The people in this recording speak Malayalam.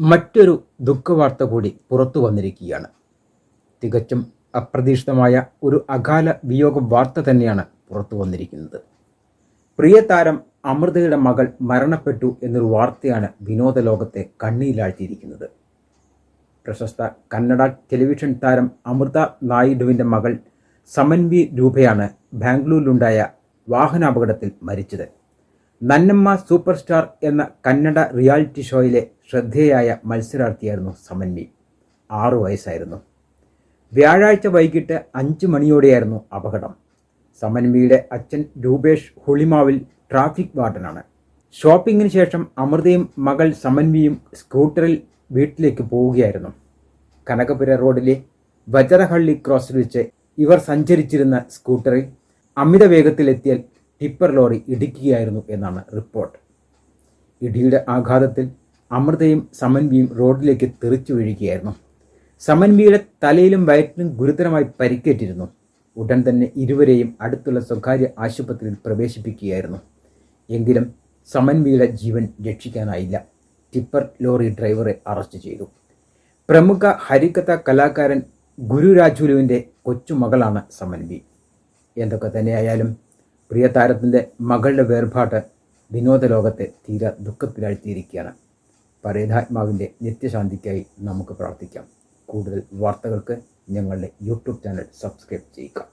മറ്റൊരു ദുഃഖവാർത്ത കൂടി പുറത്തു വന്നിരിക്കുകയാണ്. തികച്ചും അപ്രതീക്ഷിതമായ ഒരു അകാല വിയോഗ വാർത്ത തന്നെയാണ് പുറത്തു വന്നിരിക്കുന്നത്. പ്രിയ താരം അമൃതയുടെ മകൾ മരണപ്പെട്ടു എന്നൊരു വാർത്തയാണ് വിനോദ ലോകത്തെ കണ്ണിയിലാഴ്ത്തിയിരിക്കുന്നത്. പ്രശസ്ത കന്നഡ ടെലിവിഷൻ താരം അമൃത നായിഡുവിന്റെ മകൾ സമൻവി രൂപയാണ് ബാംഗ്ലൂരിലുണ്ടായ വാഹനാപകടത്തിൽ മരിച്ചത്. നന്നമ്മ സൂപ്പർ സ്റ്റാർ എന്ന കന്നഡ റിയാലിറ്റി ഷോയിലെ ശ്രദ്ധേയായ മത്സരാർത്ഥിയായിരുന്നു സമൻവി ആറു വയസ്സായിരുന്നു. വ്യാഴാഴ്ച വൈകിട്ട് അഞ്ച് മണിയോടെയായിരുന്നു അപകടം. സമൻവിയുടെ അച്ഛൻ രൂപേഷ് ഹുളിമാവിൽ ട്രാഫിക് വാർഡനാണ്. ഷോപ്പിങ്ങിന് ശേഷം അമൃതയും മകൾ സമൻവിയും സ്കൂട്ടറിൽ വീട്ടിലേക്ക് പോവുകയായിരുന്നു. കനകപുര റോഡിലെ വജറഹള്ളി ക്രോസിൽ വെച്ച് ഇവർ സഞ്ചരിച്ചിരുന്ന സ്കൂട്ടറിൽ അമിത വേഗത്തിലെത്തിയ ടിപ്പർ ലോറി ഇടിക്കുകയായിരുന്നു എന്നാണ് റിപ്പോർട്ട്. ഇടിയുടെ ആഘാതത്തിൽ അമൃതയും സമൻവിയും റോഡിലേക്ക് തെറിച്ചു വീഴുകയായിരുന്നു. സമൻവിയുടെ തലയിലും വയറ്റിലും ഗുരുതരമായി പരിക്കേറ്റിരുന്നു. ഉടൻ തന്നെ ഇരുവരെയും അടുത്തുള്ള സ്വകാര്യ ആശുപത്രിയിൽ പ്രവേശിപ്പിക്കുകയായിരുന്നു. എങ്കിലും സമൻവിയുടെ ജീവൻ രക്ഷിക്കാനായില്ല. ടിപ്പർ ലോറി ഡ്രൈവറെ അറസ്റ്റ് ചെയ്തു. പ്രമുഖ ഹരികഥ കലാകാരൻ ഗുരു രാജുലുവിന്റെ കൊച്ചുമകളാണ് സമൻവി എന്തൊക്കെ തന്നെയായാലും പ്രിയ താരത്തിന്റെ മകളുടെ വേർപാട് വിനോദ ലോകത്തെ തീരെ ദുഃഖത്തിലാഴ്ത്തിയിരിക്കുകയാണ്. പരേതാത്മാവിന്റെ നിത്യശാന്തിക്കായി നമുക്ക് പ്രാർത്ഥിക്കാം. കൂടുതൽ വാർത്തകൾക്ക് ഞങ്ങളുടെ യൂട്യൂബ് ചാനൽ സബ്സ്ക്രൈബ് ചെയ്യുക.